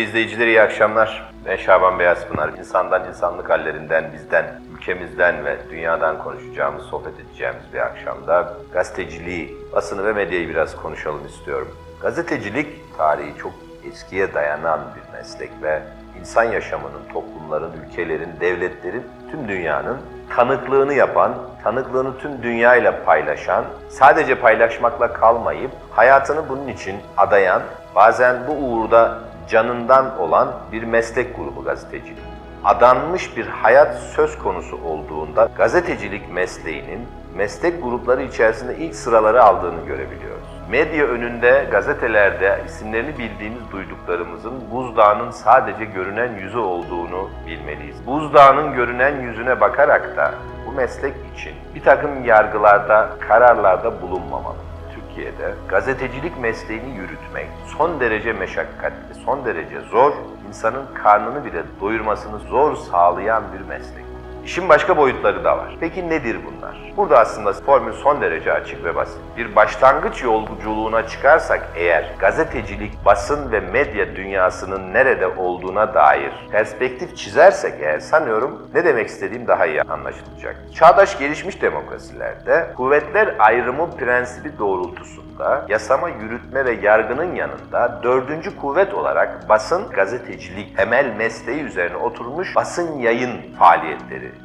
İzleyicileri iyi akşamlar. Ben Şaban Beyazpınar. İnsandan, insanlık hallerinden, bizden, ülkemizden ve dünyadan konuşacağımız, sohbet edeceğimiz bir akşamda gazeteciliği, basını ve medyayı biraz konuşalım istiyorum. Gazetecilik tarihi çok eskiye dayanan bir meslek ve insan yaşamının, toplumların, ülkelerin, devletlerin, tüm dünyanın tanıklığını yapan, tanıklığını tüm dünyayla paylaşan, sadece paylaşmakla kalmayıp hayatını bunun için adayan, bazen bu uğurda canından olan bir meslek grubu gazetecilik. Adanmış bir hayat söz konusu olduğunda gazetecilik mesleğinin meslek grupları içerisinde ilk sıraları aldığını görebiliyoruz. Medya önünde, gazetelerde isimlerini bildiğimiz duyduklarımızın buzdağının sadece görünen yüzü olduğunu bilmeliyiz. Buzdağının görünen yüzüne bakarak da bu meslek için bir takım yargılarda, kararlarda bulunmamalı. Türkiye'de gazetecilik mesleğini yürütmek son derece meşakkatli, son derece zor, insanın karnını bile doyurmasını zor sağlayan bir meslek. İşin başka boyutları da var. Peki nedir bunlar? Burada aslında formül son derece açık ve basit. Bir başlangıç yolculuğuna çıkarsak eğer gazetecilik, basın ve medya dünyasının nerede olduğuna dair perspektif çizersek eğer sanıyorum ne demek istediğim daha iyi anlaşılacak. Çağdaş gelişmiş demokrasilerde kuvvetler ayrımı prensibi doğrultusunda yasama, yürütme ve yargının yanında dördüncü kuvvet olarak basın, gazetecilik, temel mesleği üzerine oturmuş basın yayın faaliyetleri.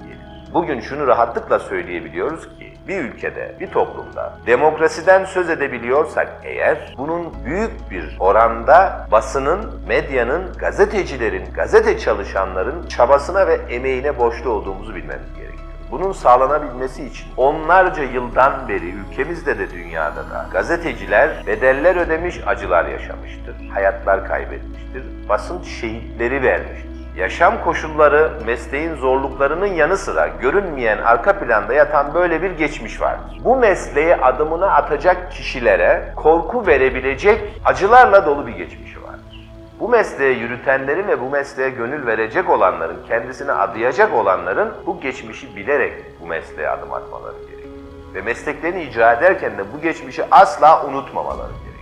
Bugün şunu rahatlıkla söyleyebiliyoruz ki bir ülkede, bir toplumda demokrasiden söz edebiliyorsak eğer bunun büyük bir oranda basının, medyanın, gazetecilerin, gazete çalışanların çabasına ve emeğine borçlu olduğumuzu bilmemiz gerekiyor. Bunun sağlanabilmesi için onlarca yıldan beri ülkemizde de dünyada da gazeteciler bedeller ödemiş, acılar yaşamıştır. Hayatlar kaybetmiştir. Basın şehitleri vermiştir. Yaşam koşulları, mesleğin zorluklarının yanı sıra görünmeyen arka planda yatan böyle bir geçmiş vardır. Bu mesleğe adımını atacak kişilere korku verebilecek acılarla dolu bir geçmişi vardır. Bu mesleği yürütenlerin ve bu mesleğe gönül verecek olanların, kendisine adayacak olanların bu geçmişi bilerek bu mesleğe adım atmaları gerekiyor. Ve mesleklerini icra ederken de bu geçmişi asla unutmamaları gerekiyor.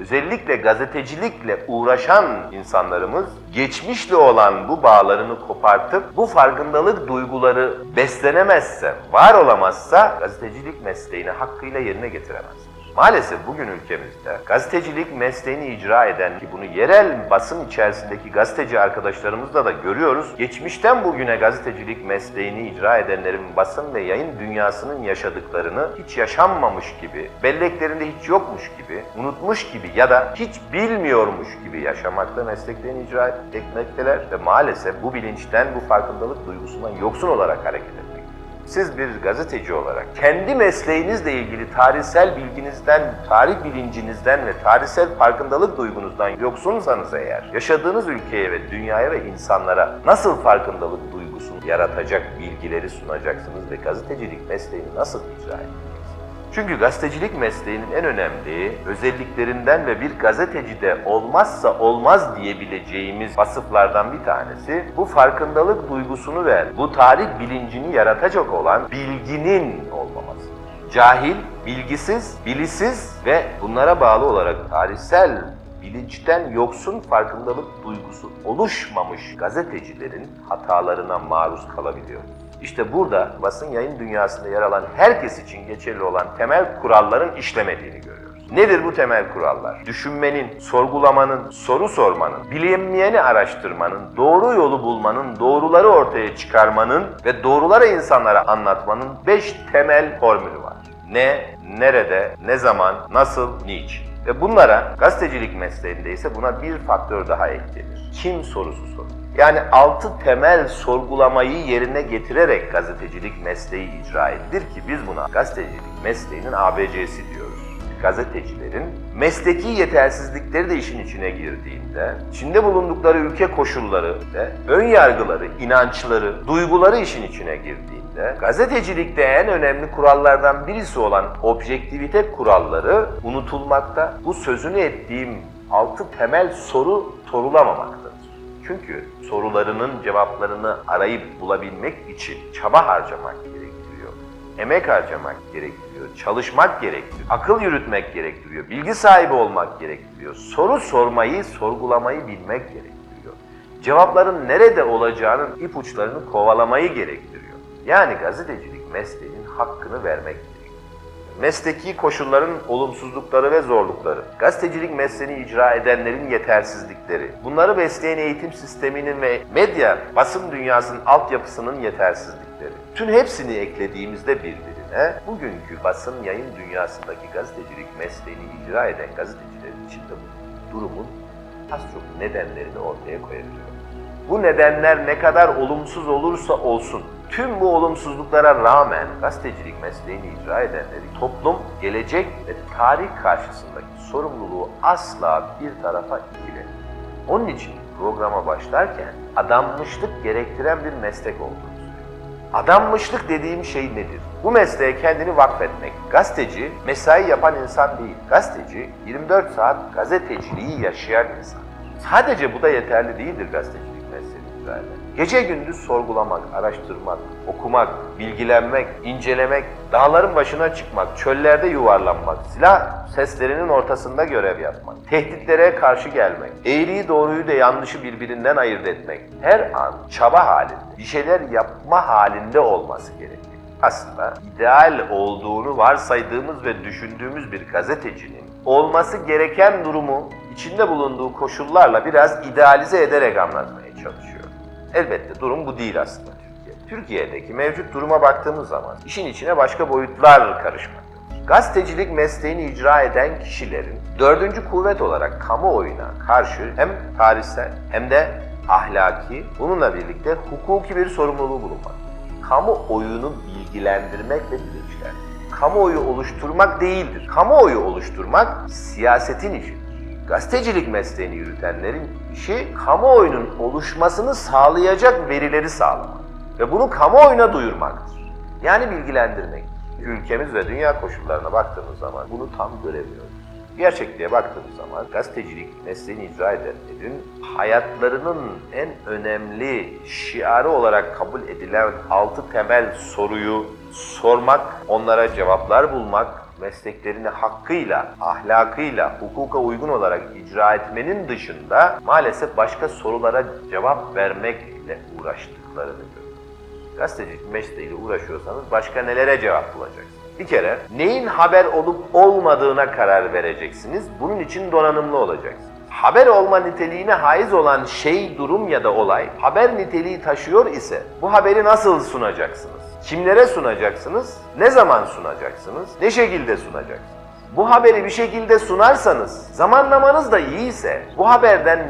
Özellikle gazetecilikle uğraşan insanlarımız geçmişle olan bu bağlarını kopartıp bu farkındalık duyguları beslenemezse, var olamazsa gazetecilik mesleğini hakkıyla yerine getiremez. Maalesef bugün ülkemizde gazetecilik mesleğini icra eden ki bunu yerel basın içerisindeki gazeteci arkadaşlarımızda da görüyoruz. Geçmişten bugüne gazetecilik mesleğini icra edenlerin basın ve yayın dünyasının yaşadıklarını hiç yaşanmamış gibi, belleklerinde hiç yokmuş gibi, unutmuş gibi ya da hiç bilmiyormuş gibi yaşamakta mesleklerini icra etmekteler ve maalesef bu bilinçten, bu farkındalık duygusundan yoksun olarak hareket etmektedir. Siz bir gazeteci olarak kendi mesleğinizle ilgili tarihsel bilginizden, tarih bilincinizden ve tarihsel farkındalık duygunuzdan yoksunsanız eğer, yaşadığınız ülkeye ve dünyaya ve insanlara nasıl farkındalık duygusunu yaratacak bilgileri sunacaksınız ve gazetecilik mesleğini nasıl icra edeceksiniz? Çünkü gazetecilik mesleğinin en önemli özelliklerinden ve bir gazetecide olmazsa olmaz diyebileceğimiz vasıflardan bir tanesi bu farkındalık duygusunu ve bu tarih bilincini yaratacak olan bilginin olmaması. Cahil, bilgisiz, bilisiz ve bunlara bağlı olarak tarihsel bilinçten yoksun farkındalık duygusu oluşmamış gazetecilerin hatalarına maruz kalabiliyoruz. İşte burada basın yayın dünyasında yer alan herkes için geçerli olan temel kuralların işlemediğini görüyoruz. Nedir bu temel kurallar? Düşünmenin, sorgulamanın, soru sormanın, bilinmeyeni araştırmanın, doğru yolu bulmanın, doğruları ortaya çıkarmanın ve doğruları insanlara anlatmanın beş temel formülü var. Ne, nerede, ne zaman, nasıl, niçin. Ve bunlara gazetecilik mesleğinde ise buna bir faktör daha eklenir. Kim sorusu sorulur. Yani altı temel sorgulamayı yerine getirerek gazetecilik mesleği icra edilir ki biz buna gazetecilik mesleğinin ABC'si diyoruz. Gazetecilerin mesleki yetersizlikleri de işin içine girdiğinde, içinde bulundukları ülke koşulları ve ön yargıları, inançları, duyguları işin içine girdiğinde, gazetecilikte en önemli kurallardan birisi olan objektivite kuralları unutulmakta. Bu sözünü ettiğim altı temel soru sorulamamaktadır. Çünkü sorularının cevaplarını arayıp bulabilmek için çaba harcamak gerektiriyor. emek harcamak gerektiriyor, çalışmak gerektiriyor, akıl yürütmek gerektiriyor, bilgi sahibi olmak gerektiriyor, soru sormayı, sorgulamayı bilmek gerektiriyor. Cevapların nerede olacağının ipuçlarını kovalamayı gerektiriyor. Yani gazetecilik mesleğinin hakkını vermek gerekiyor. Mesleki koşulların olumsuzlukları ve zorlukları, gazetecilik mesleğini icra edenlerin yetersizlikleri, bunları besleyen eğitim sisteminin ve medya, basın dünyasının altyapısının yetersizlikleri. Tüm hepsini eklediğimizde birbirine bugünkü basın yayın dünyasındaki gazetecilik mesleğini icra eden gazetecilerin içinde bu durumun az çok nedenlerini ortaya koyabiliyor. Bu nedenler ne kadar olumsuz olursa olsun, tüm bu olumsuzluklara rağmen gazetecilik mesleğini icra edenleri toplum, gelecek ve tarih karşısındaki sorumluluğu asla bir tarafa itilemiyor. Onun için programa başlarken adanmışlık gerektiren bir meslek olduğunu söylüyorum. Adanmışlık dediğim şey nedir? Bu mesleğe kendini vakfetmek. Gazeteci, mesai yapan insan değil. Gazeteci, 24 saat gazeteciliği yaşayan insan. Sadece bu da yeterli değildir gazetecilik mesleğini eden. Gece gündüz sorgulamak, araştırmak, okumak, bilgilenmek, incelemek, dağların başına çıkmak, çöllerde yuvarlanmak, silah seslerinin ortasında görev yapmak, tehditlere karşı gelmek, eğriyi doğruyu da yanlışı birbirinden ayırt etmek, her an çaba halinde, bir şeyler yapma halinde olması gerekir. Aslında ideal olduğunu varsaydığımız ve düşündüğümüz bir gazetecinin olması gereken durumu içinde bulunduğu koşullarla biraz idealize ederek anlatmaya çalışıyor. Elbette durum bu değil aslında Türkiye. Türkiye'deki mevcut duruma baktığımız zaman işin içine başka boyutlar karışmaktadır. Gazetecilik mesleğini icra eden kişilerin dördüncü kuvvet olarak kamuoyuna karşı hem tarihsel hem de ahlaki, bununla birlikte hukuki bir sorumluluğu bulunmak. Kamuoyunu bilgilendirmek ve bilinçlendirmek. Kamuoyu oluşturmak değildir. Kamuoyu oluşturmak siyasetin işidir. Gazetecilik mesleğini yürütenlerin işi kamuoyunun oluşmasını sağlayacak verileri sağlamak ve bunu kamuoyuna duyurmaktır. Yani bilgilendirmek. Ülkemiz ve dünya koşullarına baktığımız zaman bunu tam göremiyoruz. Gerçekliğe baktığımız zaman gazetecilik mesleğini icra edenlerin hayatlarının en önemli şiarı olarak kabul edilen altı temel soruyu sormak, onlara cevaplar bulmak, mesleklerini hakkıyla, ahlakıyla, hukuka uygun olarak icra etmenin dışında maalesef başka sorulara cevap vermekle uğraştıklarını görüyoruz. Gazetecilik mesleğiyle uğraşıyorsanız başka nelere cevap bulacaksınız? Bir kere neyin haber olup olmadığına karar vereceksiniz. Bunun için donanımlı olacaksınız. Haber olma niteliğine haiz olan şey, durum ya da olay haber niteliği taşıyor ise bu haberi nasıl sunacaksınız? Kimlere sunacaksınız? Ne zaman sunacaksınız? Ne şekilde sunacaksınız? Bu haberi bir şekilde sunarsanız, zamanlamanız da iyiyse bu haberden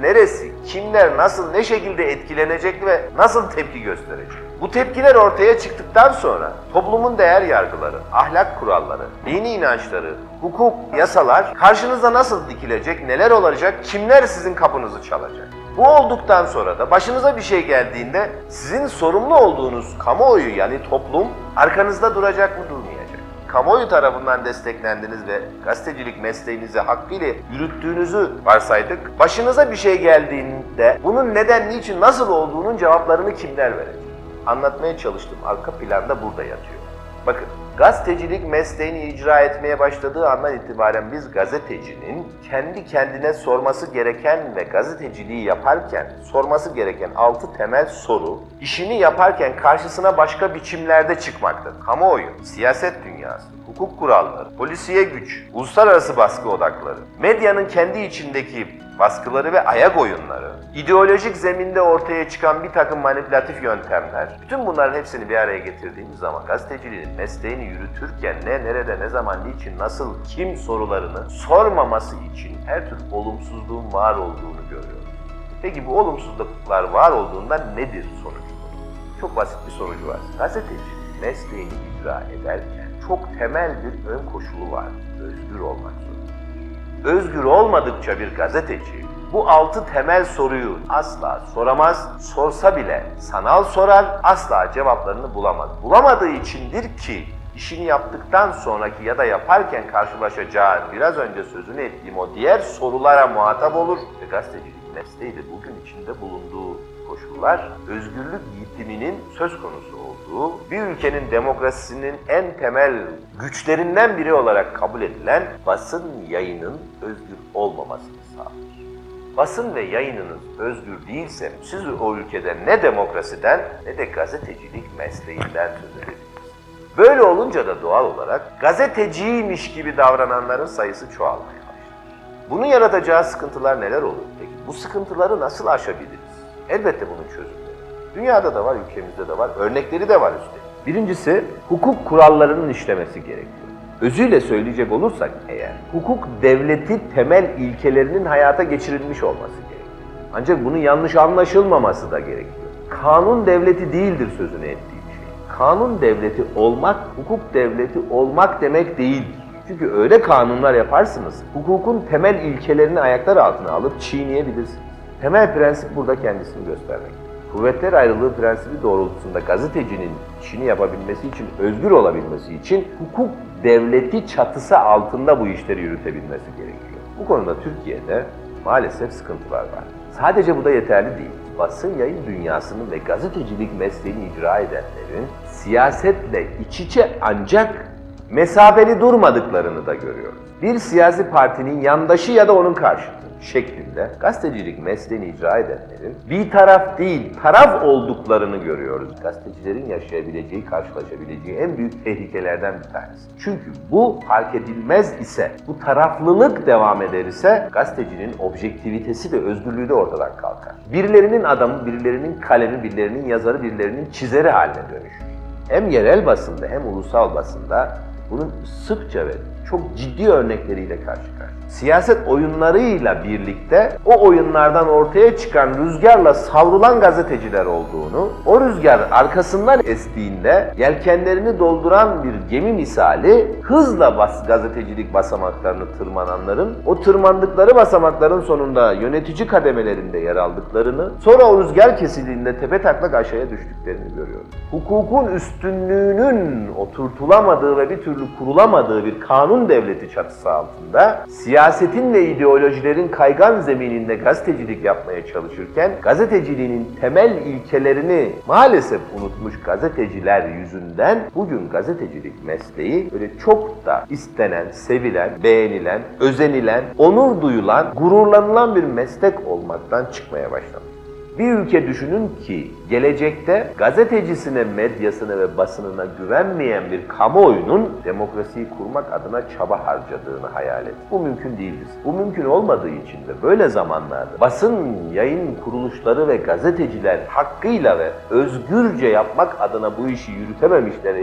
neresi, kimler, nasıl, ne şekilde etkilenecek ve nasıl tepki gösterecek? Bu tepkiler ortaya çıktıktan sonra toplumun değer yargıları, ahlak kuralları, dini inançları, hukuk, yasalar karşınıza nasıl dikilecek, neler olacak, kimler sizin kapınızı çalacak? Bu olduktan sonra da başınıza bir şey geldiğinde sizin sorumlu olduğunuz kamuoyu yani toplum arkanızda duracak mı durmayacak? Kamuoyu tarafından desteklendiniz ve gazetecilik mesleğinizi hakkıyla yürüttüğünüzü varsaydık. Başınıza bir şey geldiğinde bunun neden, niçin, nasıl olduğunun cevaplarını kimler verecek? Anlatmaya çalıştım. Arka planda burada yatıyor. Bakın, gazetecilik mesleğini icra etmeye başladığı andan itibaren biz gazetecinin kendi kendine sorması gereken ve gazeteciliği yaparken sorması gereken altı temel soru, işini yaparken karşısına başka biçimlerde çıkmaktadır. Kamuoyu, siyaset dünyası, hukuk kuralları, polisiye güç, uluslararası baskı odakları, medyanın kendi içindeki baskıları ve ayak oyunları, ideolojik zeminde ortaya çıkan bir takım manipülatif yöntemler, bütün bunların hepsini bir araya getirdiğimiz zaman gazeteciliğin mesleğini yürütürken ne, nerede, ne zaman, niçin, nasıl, kim sorularını sormaması için her tür olumsuzluğun var olduğunu görüyoruz. Peki bu olumsuzluklar var olduğunda nedir sonucu? Çok basit bir sonucu var. Gazeteci mesleğini icra ederken çok temel bir ön koşulu var. Özgür olmak özgür olmadıkça bir gazeteci bu altı temel soruyu asla soramaz, sorsa bile sanal sorar, asla cevaplarını bulamaz. Bulamadığı içindir ki işini yaptıktan sonraki ya da yaparken karşılaşacağı biraz önce sözünü ettiğim o diğer sorulara muhatap olur ve gazetecilik mesleğiyle bugün içinde bulunduğu koşullar özgürlük yitiminin söz konusu olduğu, bir ülkenin demokrasisinin en temel güçlerinden biri olarak kabul edilen basın yayının özgür olmamasını sağlar. Basın ve yayınınız özgür değilse siz o ülkede ne demokrasiden ne de gazetecilik mesleğinden söz. Böyle olunca da doğal olarak gazeteciymiş gibi davrananların sayısı çoğalmaya başlar. Bunun yaratacağı sıkıntılar neler olur peki? Bu sıkıntıları nasıl aşabiliriz? Elbette bunun çözümleri. Dünyada da var, ülkemizde de var, örnekleri de var üstelik. Birincisi, hukuk kurallarının işlemesi gerekiyor. Özüyle söyleyecek olursak eğer, hukuk devleti temel ilkelerinin hayata geçirilmiş olması gerekiyor. Ancak bunun yanlış anlaşılmaması da gerekiyor. Kanun devleti değildir sözünü ettiğim şey. Kanun devleti olmak, hukuk devleti olmak demek değildir. Çünkü öyle kanunlar yaparsınız, hukukun temel ilkelerini ayaklar altına alıp çiğneyebilirsiniz. Temel prensip burada kendisini göstermek. Kuvvetler ayrılığı prensibi doğrultusunda gazetecinin işini yapabilmesi için, özgür olabilmesi için hukuk devleti çatısı altında bu işleri yürütebilmesi gerekiyor. Bu konuda Türkiye'de maalesef sıkıntılar var. Sadece bu da yeterli değil. Basın yayın dünyasının ve gazetecilik mesleğini icra edenlerin siyasetle iç içe ancak mesafeli durmadıklarını da görüyoruz. Bir siyasi partinin yandaşı ya da onun karşıtı şeklinde gazetecilik mesleğini icra edenlerin bir taraf değil, taraf olduklarını görüyoruz. Gazetecilerin yaşayabileceği, karşılaşabileceği en büyük tehlikelerden bir tanesi. Çünkü bu fark edilmez ise, bu taraflılık devam eder ise gazetecinin objektivitesi ve özgürlüğü de ortadan kalkar. Birilerinin adamı, birilerinin kalemi, birilerinin yazarı, birilerinin çizeri haline dönüşür. Hem yerel basında hem ulusal basında bunun sıkça ve çok ciddi örnekleriyle karşı karşıya. Siyaset oyunlarıyla birlikte o oyunlardan ortaya çıkan rüzgarla savrulan gazeteciler olduğunu, o rüzgar arkasından estiğinde yelkenlerini dolduran bir gemi misali hızla bas gazetecilik basamaklarını tırmananların, o tırmandıkları basamakların sonunda yönetici kademelerinde yer aldıklarını, sonra o rüzgar kesildiğinde tepe taklak aşağıya düştüklerini görüyoruz. Hukukun üstünlüğünün oturtulamadığı ve bir türlü kurulamadığı bir kanun devleti çatısı altında siyasetin ve ideolojilerin kaygan zemininde gazetecilik yapmaya çalışırken gazeteciliğinin temel ilkelerini maalesef unutmuş gazeteciler yüzünden bugün gazetecilik mesleği böyle çok da istenen, sevilen, beğenilen, özenilen, onur duyulan, gururlanılan bir meslek olmaktan çıkmaya başlamış. Bir ülke düşünün ki gelecekte gazetecisine, medyasına ve basınına güvenmeyen bir kamuoyunun demokrasiyi kurmak adına çaba harcadığını hayal et. Bu mümkün değildir. Bu mümkün olmadığı için de böyle zamanlarda basın, yayın kuruluşları ve gazeteciler hakkıyla ve özgürce yapmak adına bu işi yürütememişler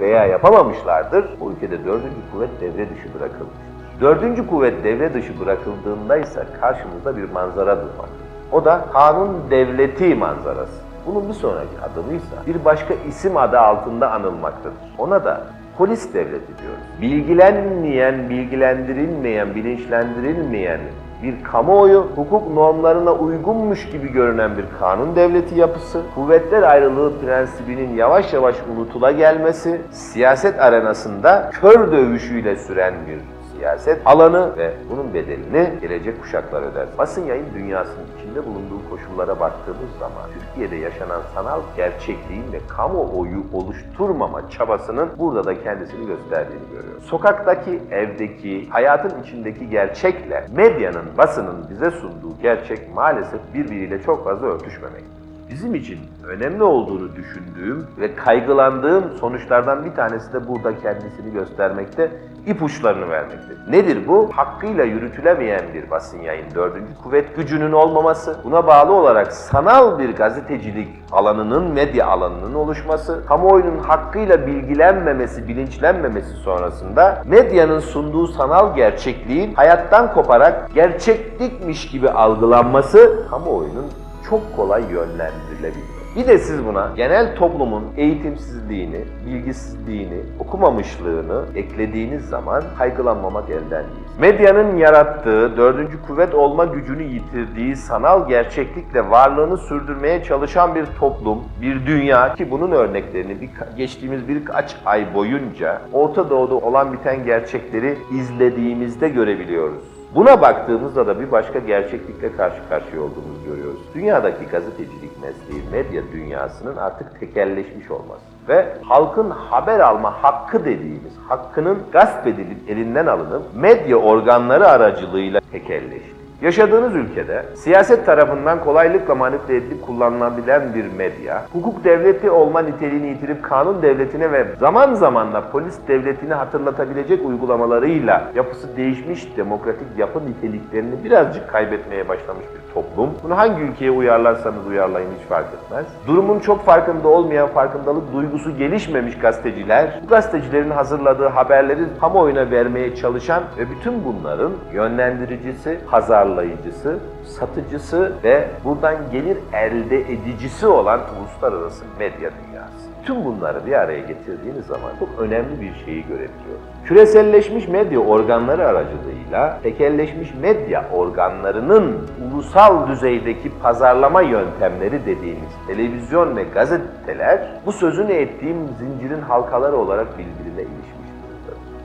veya yapamamışlardır. Bu ülkede dördüncü kuvvet devre dışı bırakılmış. Dördüncü kuvvet devre dışı bırakıldığında ise karşımızda bir manzara durmaktadır. O da kanun devleti manzarası. Bunun bir sonraki adımıysa bir başka isim adı altında anılmaktadır. Ona da polis devleti diyoruz. Bilgilenmeyen, bilgilendirilmeyen, bilinçlendirilmeyen bir kamuoyu, hukuk normlarına uygunmuş gibi görünen bir kanun devleti yapısı, kuvvetler ayrılığı prensibinin yavaş yavaş unutula gelmesi, siyaset arenasında kör dövüşüyle süren bir siyaset alanı ve bunun bedelini gelecek kuşaklar öder. Basın yayın dünyasının içinde bulunduğu koşullara baktığımız zaman Türkiye'de yaşanan sanal gerçekliğin ve kamuoyu oluşturmama çabasının burada da kendisini gösterdiğini görüyoruz. Sokaktaki, evdeki, hayatın içindeki gerçekle medyanın, basının bize sunduğu gerçek maalesef birbiriyle çok fazla örtüşmemektedir. Bizim için önemli olduğunu düşündüğüm ve kaygılandığım sonuçlardan bir tanesi de burada kendisini göstermekte, ipuçlarını vermekte. Nedir bu? Hakkıyla yürütülemeyen bir basın yayın dördüncü kuvvet gücünün olmaması, buna bağlı olarak sanal bir gazetecilik alanının, medya alanının oluşması, kamuoyunun hakkıyla bilgilenmemesi, bilinçlenmemesi sonrasında medyanın sunduğu sanal gerçekliğin hayattan koparak gerçeklikmiş gibi algılanması kamuoyunun çok kolay yönlendirilebilir. Bir de siz buna genel toplumun eğitimsizliğini, bilgisizliğini, okumamışlığını eklediğiniz zaman kaygılanmamak elden değil. Medyanın yarattığı, dördüncü kuvvet olma gücünü yitirdiği sanal gerçeklikle varlığını sürdürmeye çalışan bir toplum, bir dünya ki bunun örneklerini bir, geçtiğimiz birkaç ay boyunca Orta Doğu'da olan biten gerçekleri izlediğimizde görebiliyoruz. Buna baktığımızda da bir başka gerçeklikle karşı karşıya olduğumuzu görüyoruz. Dünyadaki gazetecilik mesleği, medya dünyasının artık tekelleşmiş olması ve halkın haber alma hakkı dediğimiz hakkının gasp edilip elinden alınıp medya organları aracılığıyla tekelleşti. Yaşadığınız ülkede siyaset tarafından kolaylıkla manipüle edilip kullanılabilen bir medya, hukuk devleti olma niteliğini yitirip kanun devletine ve zaman zaman da polis devletini hatırlatabilecek uygulamalarıyla yapısı değişmiş demokratik yapı niteliklerini birazcık kaybetmeye başlamış bir toplum. Bunu hangi ülkeye uyarlarsanız uyarlayın hiç fark etmez. Durumun çok farkında olmayan farkındalık duygusu gelişmemiş gazeteciler, bu gazetecilerin hazırladığı haberleri kamuoyuna vermeye çalışan ve bütün bunların yönlendiricisi, pazarlayıcısı, satıcısı ve buradan gelir elde edicisi olan uluslararası medya dünyası. Tüm bunları bir araya getirdiğiniz zaman çok önemli bir şeyi görebiliyoruz. Küreselleşmiş medya organları aracılığıyla tekelleşmiş medya organlarının ulusal düzeydeki pazarlama yöntemleri dediğimiz televizyon ve gazeteler bu sözünü ettiğim zincirin halkaları olarak birbirine ilişmiş.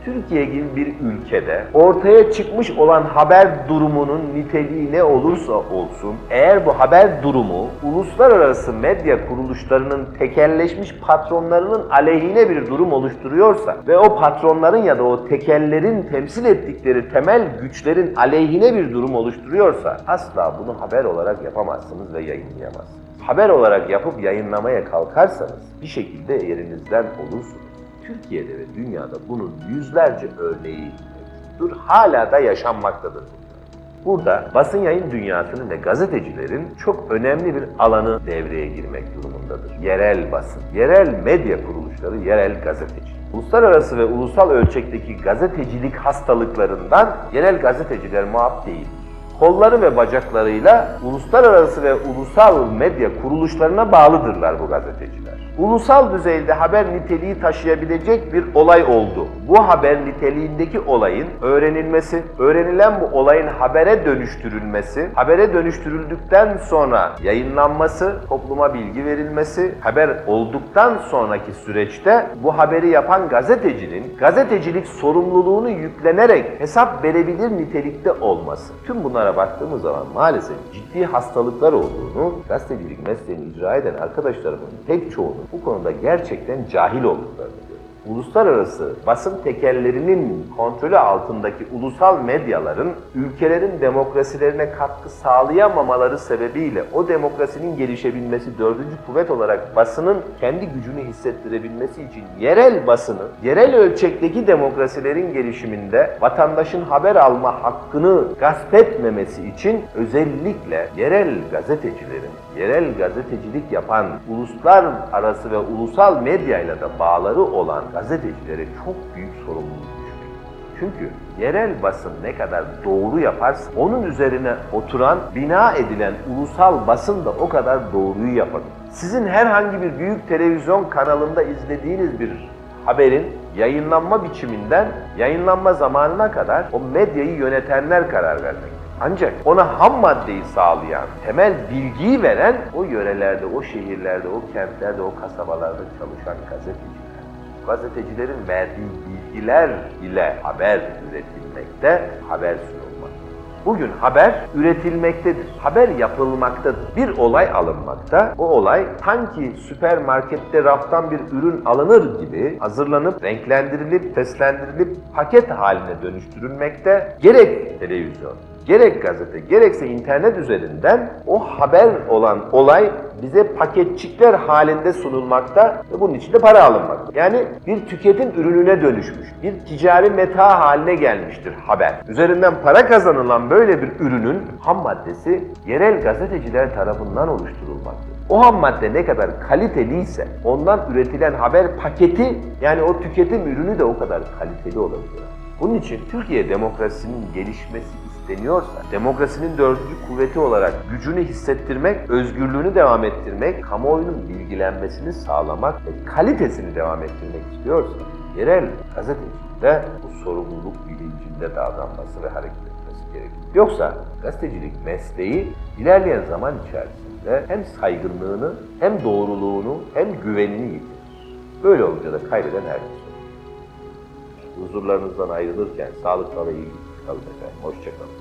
Türkiye gibi bir ülkede ortaya çıkmış olan haber durumunun niteliği ne olursa olsun, eğer bu haber durumu uluslararası medya kuruluşlarının tekelleşmiş patronlarının aleyhine bir durum oluşturuyorsa ve o patronların ya da o tekellerin temsil ettikleri temel güçlerin aleyhine bir durum oluşturuyorsa asla bunu haber olarak yapamazsınız ve yayınlayamazsınız. Haber olarak yapıp yayınlamaya kalkarsanız bir şekilde yerinizden olursunuz. Türkiye'de ve dünyada bunun yüzlerce örneği mevcuttur. Hala da yaşanmaktadır. Burada basın yayın dünyasının ve gazetecilerin çok önemli bir alanı devreye girmek durumundadır. Yerel basın, yerel medya kuruluşları, yerel gazeteci. Uluslararası ve ulusal ölçekteki gazetecilik hastalıklarından yerel gazeteciler muaf değil kolları ve bacaklarıyla uluslararası ve ulusal medya kuruluşlarına bağlıdırlar bu gazeteciler. Ulusal düzeyde haber niteliği taşıyabilecek bir olay oldu. Bu haber niteliğindeki olayın öğrenilmesi, öğrenilen bu olayın habere dönüştürülmesi, habere dönüştürüldükten sonra yayınlanması, topluma bilgi verilmesi, haber olduktan sonraki süreçte bu haberi yapan gazetecinin gazetecilik sorumluluğunu yüklenerek hesap verebilir nitelikte olması. Tüm bunlara baktığımız zaman maalesef ciddi hastalıklar olduğunu gazetecilik mesleğini icra eden arkadaşlarımın pek çoğunun bu konuda gerçekten cahil olduklarını. Uluslararası basın tekellerinin kontrolü altındaki ulusal medyaların ülkelerin demokrasilerine katkı sağlayamamaları sebebiyle o demokrasinin gelişebilmesi, dördüncü kuvvet olarak basının kendi gücünü hissettirebilmesi için yerel basını, yerel ölçekteki demokrasilerin gelişiminde vatandaşın haber alma hakkını gasp etmemesi için özellikle yerel gazetecilerin, yerel gazetecilik yapan uluslar arası ve ulusal medyayla da bağları olan gazetecilere çok büyük sorumluluk düşüyor. Çünkü yerel basın ne kadar doğru yaparsa onun üzerine oturan, bina edilen ulusal basın da o kadar doğruyu yapabilir. Sizin herhangi bir büyük televizyon kanalında izlediğiniz bir haberin yayınlanma biçiminden yayınlanma zamanına kadar o medyayı yönetenler karar vermek. Ancak ona ham maddeyi sağlayan, temel bilgiyi veren o yörelerde, o şehirlerde, o kentlerde, o kasabalarda çalışan gazeteciler. Gazetecilerin verdiği bilgiler ile haber üretilmekte, haber sunulmakta. Bugün haber üretilmektedir. Haber yapılmaktadır. Bir olay alınmakta. O olay sanki süpermarkette raftan bir ürün alınır gibi hazırlanıp, renklendirilip, seslendirilip paket haline dönüştürülmekte. Gerek televizyon, gerek gazete, gerekse internet üzerinden o haber olan olay bize paketçikler halinde sunulmakta ve bunun için de para alınmakta. Yani bir tüketim ürününe dönüşmüş, bir ticari meta haline gelmiştir haber. Üzerinden para kazanılan böyle bir ürünün ham maddesi yerel gazeteciler tarafından oluşturulmaktadır. O ham madde ne kadar kaliteliyse ondan üretilen haber paketi yani o tüketim ürünü de o kadar kaliteli olabilir. Bunun için Türkiye demokrasinin gelişmesi isteniyorsa, demokrasinin dördüncü kuvveti olarak gücünü hissettirmek, özgürlüğünü devam ettirmek, kamuoyunun bilgilenmesini sağlamak ve kalitesini devam ettirmek istiyorsa, yerel gazeteci de bu sorumluluk bilincinde davranması ve hareket etmesi gerekiyor. Yoksa gazetecilik mesleği ilerleyen zaman içerisinde hem saygınlığını, hem doğruluğunu, hem güvenini yitirir. Böyle olunca da kaybeden herkes. Huzurlarınızdan ayrılırken sağlıkla ve iyi kalın efendim. Hoşçakalın.